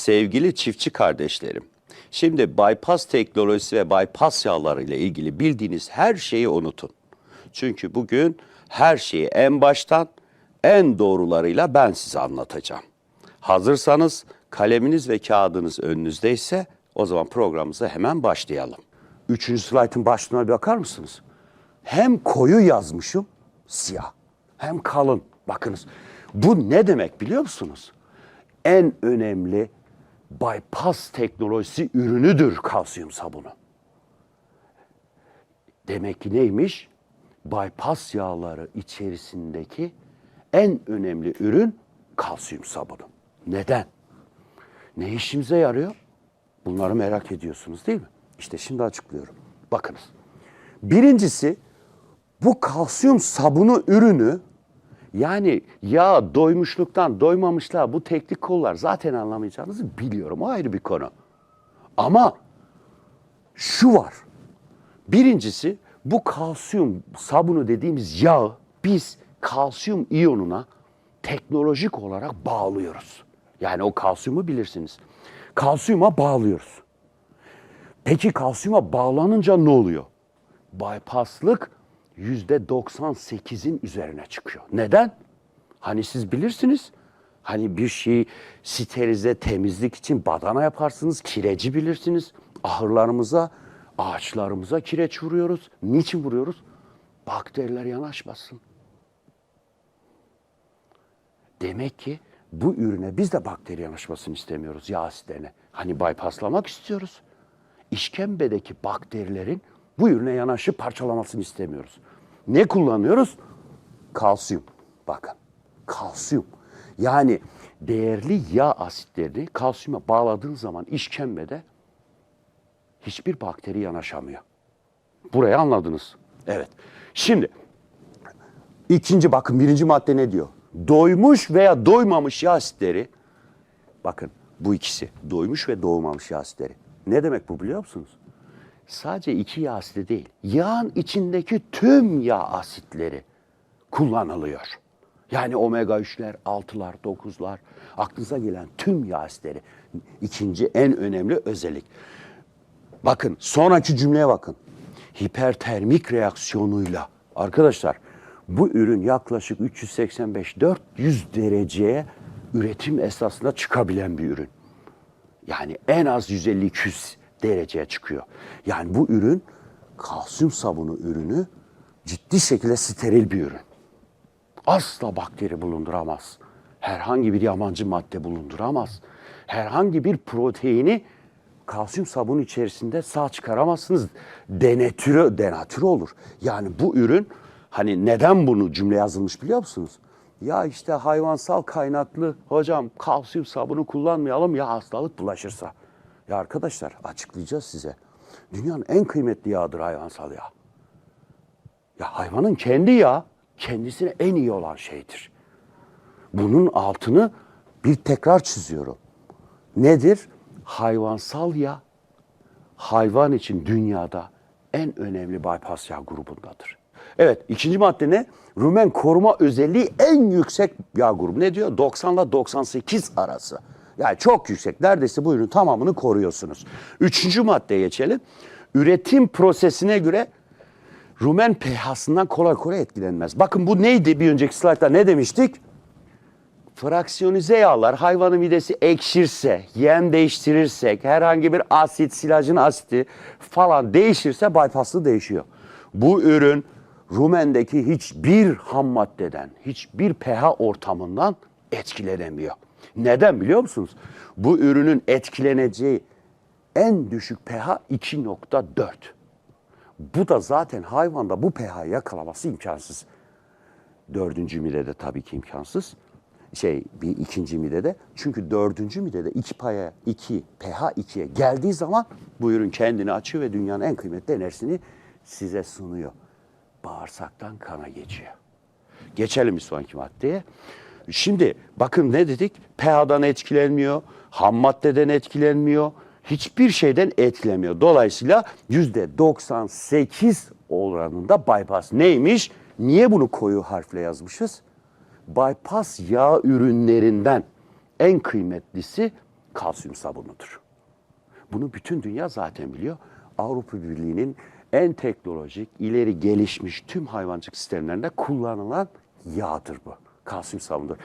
Sevgili çiftçi kardeşlerim, şimdi bypass teknolojisi ve bypass yağları ile ilgili bildiğiniz her şeyi unutun. Çünkü bugün her şeyi en baştan en doğrularıyla ben size anlatacağım. Hazırsanız kaleminiz ve kağıdınız önünüzdeyse o zaman programımıza hemen başlayalım. Üçüncü slaytın başlığına bir bakar mısınız? Hem koyu yazmışım siyah hem kalın. Bakınız bu ne demek biliyor musunuz? En önemli bypass teknolojisi ürünüdür kalsiyum sabunu. Demek ki neymiş? Bypass yağları içerisindeki en önemli ürün kalsiyum sabunu. Neden? Ne işimize yarıyor? Bunları merak ediyorsunuz değil mi? İşte şimdi açıklıyorum. Bakınız. Birincisi bu kalsiyum sabunu ürünü yani ya doymuşluktan doymamışlığa bu teknik kollar zaten anlamayacağınızı biliyorum. O ayrı bir konu. Ama şu var. Birincisi bu kalsiyum sabunu dediğimiz yağı biz kalsiyum iyonuna teknolojik olarak bağlıyoruz. Yani o kalsiyumu bilirsiniz. Kalsiyuma bağlıyoruz. Peki kalsiyuma bağlanınca ne oluyor? Bypasslık yüzde 98'in üzerine çıkıyor. Neden? Hani siz bilirsiniz. Hani bir şeyi sterilize temizlik için badana yaparsınız, kireci bilirsiniz. Ahırlarımıza, ağaçlarımıza kireç vuruyoruz. Niçin vuruyoruz? Bakteriler yanaşmasın. Demek ki bu ürüne biz de bakteri yanaşmasını istemiyoruz yağ asitlerine. Hani bypasslamak istiyoruz. İşkembedeki bakterilerin bu ürüne yanaşıp parçalamasını istemiyoruz. Ne kullanıyoruz? Kalsiyum. Bakın kalsiyum. Yani değerli yağ asitlerini kalsiyuma bağladığın zaman işkembede hiçbir bakteri yanaşamıyor. Burayı anladınız. Evet. Şimdi ikinci bakın birinci madde ne diyor? Doymuş veya doymamış yağ asitleri bakın bu ikisi doymuş ve doğmamış yağ asitleri. Ne demek bu biliyor musunuz? Sadece iki yağ asidi değil, yağın içindeki tüm yağ asitleri kullanılıyor. Yani omega 3'ler, 6'lar, 9'lar, aklınıza gelen tüm yağ asitleri. İkinci en önemli özellik. Bakın sonraki cümleye bakın. Hipertermik reaksiyonuyla arkadaşlar bu ürün yaklaşık 385-400 dereceye üretim esnasında çıkabilen bir ürün. Yani en az 150-200 dereceye çıkıyor. Yani bu ürün kalsiyum sabunu ürünü ciddi şekilde steril bir ürün. Asla bakteri bulunduramaz. Herhangi bir yabancı madde bulunduramaz. Herhangi bir proteini kalsiyum sabunu içerisinde sağ çıkaramazsınız. Denatüre, denatüre olur. Yani bu ürün hani neden bunu cümle yazılmış biliyor musunuz? Ya işte hayvansal kaynaklı hocam kalsiyum sabunu kullanmayalım ya hastalık bulaşırsa. Ya arkadaşlar açıklayacağız size. Dünyanın en kıymetli yağıdır hayvansal yağ. Ya hayvanın kendi yağı kendisine en iyi olan şeydir. Bunun altını bir tekrar çiziyorum. Nedir? Hayvansal yağ hayvan için dünyada en önemli bypass yağ grubundadır. Evet ikinci madde ne? Rumen koruma özelliği en yüksek yağ grubu. Ne diyor? 90 ile 98 arası. Yani çok yüksek. Neredeyse bu ürünün tamamını koruyorsunuz. Üçüncü maddeye geçelim. Üretim prosesine göre rumen pH'sından kolay kolay etkilenmez. Bakın bu neydi bir önceki slaytta ne demiştik? Fraksiyonize yağlar hayvanın midesi ekşirse, yem değiştirirsek, herhangi bir asit, silajın asiti falan değişirse bypasslı değişiyor. Bu ürün rumendeki hiçbir ham maddeden, hiçbir pH ortamından etkilenemiyor. Neden biliyor musunuz? Bu ürünün etkileneceği en düşük pH 2.4. Bu da zaten hayvanda bu pH yakalaması imkansız. Dördüncü midede tabii ki imkansız. Şey bir ikinci midede. Çünkü dördüncü midede iki paya, iki pH 2'ye geldiği zaman bu ürün kendini açıyor ve dünyanın en kıymetli enerjisini size sunuyor. Bağırsaktan kana geçiyor. Geçelim bir sonraki maddeye. Şimdi bakın ne dedik? pH'dan etkilenmiyor, ham maddeden etkilenmiyor, hiçbir şeyden etkilenmiyor. Dolayısıyla yüzde 98 oranında bypass neymiş? Niye bunu koyu harfle yazmışız? Bypass yağ ürünlerinden en kıymetlisi kalsiyum sabunudur. Bunu bütün dünya zaten biliyor. Avrupa Birliği'nin en teknolojik, ileri gelişmiş tüm hayvancılık sistemlerinde kullanılan yağdır bu. Kalsiyum sabunudur.